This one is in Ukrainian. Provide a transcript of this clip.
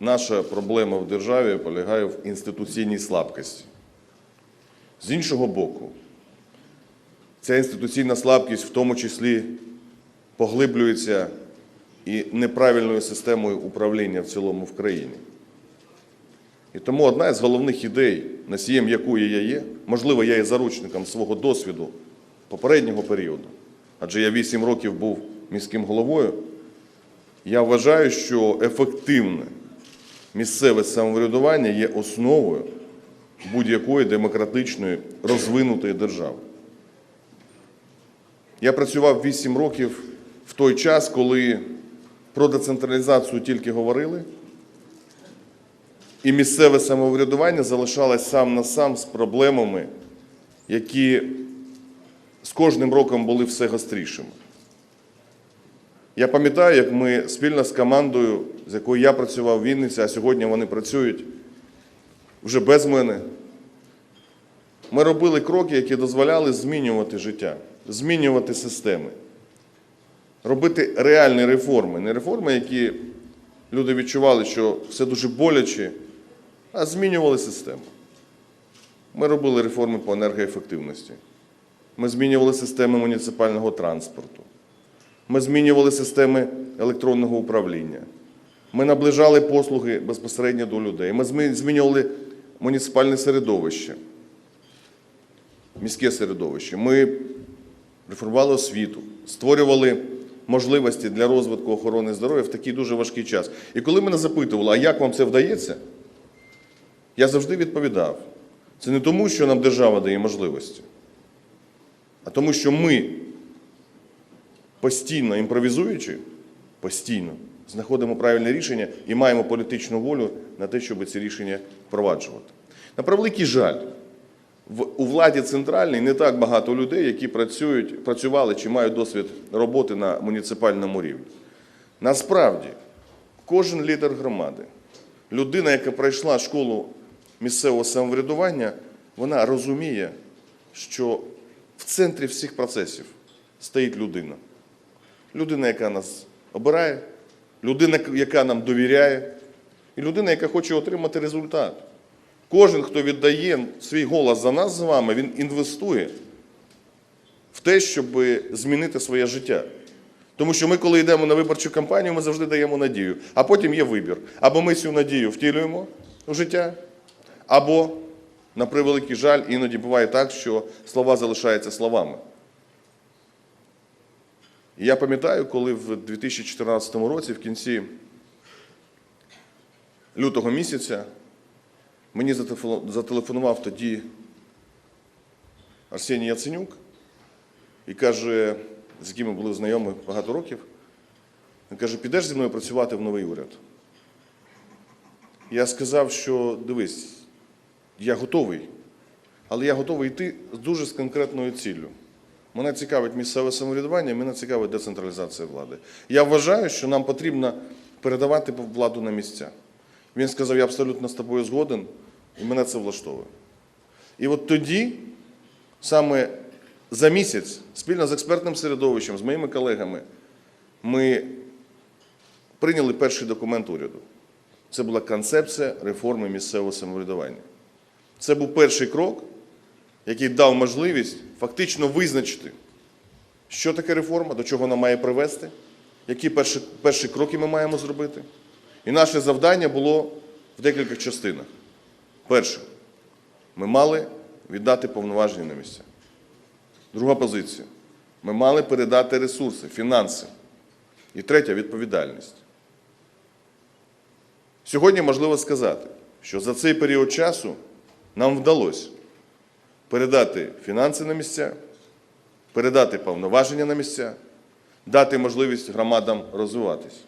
наша проблема в державі полягає в інституційній слабкості. З іншого боку, ця інституційна слабкість в тому числі поглиблюється і неправильною системою управління в цілому в країні. І тому одна із головних ідей, носієм якої я є, можливо, я є заручником свого досвіду попереднього періоду, адже я 8 років був міським головою, я вважаю, що ефективне місцеве самоврядування є основою будь-якої демократичної розвинутої держави. Я працював 8 років в той час, коли про децентралізацію тільки говорили, і місцеве самоврядування залишалось сам на сам з проблемами, які з кожним роком були все гострішими. Я пам'ятаю, як ми спільно з командою, з якою я працював в Вінниці, а сьогодні вони працюють вже без мене. Ми робили кроки, які дозволяли змінювати життя, змінювати системи, робити реальні реформи. Не реформи, які люди відчували, що все дуже боляче, а змінювали систему. Ми робили реформи по енергоефективності. Ми змінювали системи муніципального транспорту. Ми змінювали системи електронного управління. Ми наближали послуги безпосередньо до людей. Ми змінювали муніципальне середовище, міське середовище. Ми реформували освіту, створювали можливості для розвитку охорони здоров'я в такий дуже важкий час. І коли мене запитували, а як вам це вдається, я завжди відповідав: це не тому, що нам держава дає можливості, а тому, що ми постійно імпровізуючи, постійно знаходимо правильне рішення і маємо політичну волю на те, щоб ці рішення впроваджувати. На превеликий жаль, у владі центральній не так багато людей, які працюють, працювали чи мають досвід роботи на муніципальному рівні. Насправді, кожен лідер громади, людина, яка пройшла школу місцевого самоврядування, вона розуміє, що в центрі всіх процесів стоїть людина. Людина, яка нас обирає, людина, яка нам довіряє, і людина, яка хоче отримати результат. Кожен, хто віддає свій голос за нас з вами, він інвестує в те, щоб змінити своє життя. Тому що ми, коли йдемо на виборчу кампанію, ми завжди даємо надію. А потім є вибір. Або ми цю надію втілюємо в життя, або, на превеликий жаль, іноді буває так, що слова залишаються словами. Я пам'ятаю, коли в 2014 році, в кінці лютого місяця, мені зателефонував тоді Арсеній Яценюк і каже, з яким ми були знайомі багато років, він каже, підеш зі мною працювати в новий уряд. Я сказав, що дивись, я готовий, але я готовий йти з дуже конкретною ціллю. Мене цікавить місцеве самоврядування, мене цікавить децентралізація влади. Я вважаю, що нам потрібно передавати владу на місця. Він сказав, я абсолютно з тобою згоден, і мене це влаштовує. І от тоді, саме за місяць, спільно з експертним середовищем, з моїми колегами, ми прийняли перший документ уряду. Це була концепція реформи місцевого самоврядування. Це був перший крок, який дав можливість фактично визначити, що таке реформа, до чого вона має привести, які перші, перші кроки ми маємо зробити. І наше завдання було в декількох частинах. Перше, ми мали віддати повноваження на місця. Друга позиція. Ми мали передати ресурси, фінанси. І третя відповідальність. Сьогодні можливо сказати, що за цей період часу нам вдалося передати фінанси на місця, передати повноваження на місця, дати можливість громадам розвиватись.